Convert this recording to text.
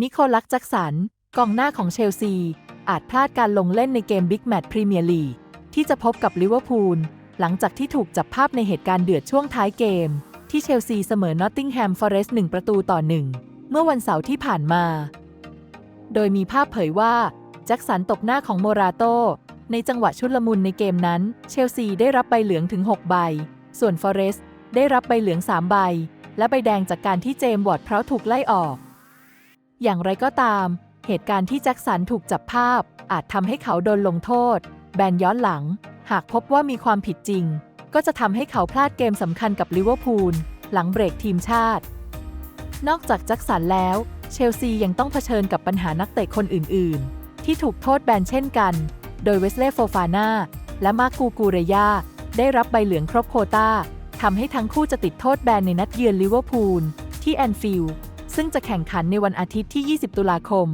นิโคลัสแจ็กสัน กองหน้าของเชลซี อาจพลาดการลงเล่นในเกมบิ๊กแมตช์พรีเมียร์ลีกที่จะพบกับลิเวอร์พูลหลังจากที่ถูกจับภาพในเหตุการณ์เดือดช่วงท้ายเกม ที่เชลซีเสมอนอตติงแฮมฟอเรสต์1ประตูต่อ1เมื่อวันเสาร์ที่ผ่านมา โดยมีภาพเผยว่า แจ็คสันตบหน้าของโมราโต ในจังหวะชุลมุนในเกมนั้น เชลซีได้รับใบเหลืองถึง 6 ใบ ส่วนฟอเรสต์ได้รับใบเหลือง 3 ใบ และใบแดงจากการที่เจมส์วอร์ดเพราะถูกไล่ออก อย่างไรก็ตาม เหตุการณ์ที่แจ็คสันถูกจับภาพ อาจทำให้เขาโดนลงโทษ แบนย้อนหลัง หากพบว่ามีความผิดจริง ก็จะทำให้เขาพลาดเกมสำคัญกับลิเวอร์พูลหลังเบรกทีมชาติ นอกจากแจ็คสันแล้ว เชลซียังต้องเผชิญกับปัญหานักเตะคนอื่น ๆ ที่ถูกโทษแบนเช่นกัน โดยเวสเล่โฟฟาน่าและมาร์กูกูเรยาได้รับใบเหลืองครบโคตาทำให้ทั้งคู่จะติดโทษแบนในนัดเยือนลิเวอร์พูลที่แอนฟิลด์ ซึ่งจะแข่งขันในวันอาทิตย์ที่ 20 ตุลาคม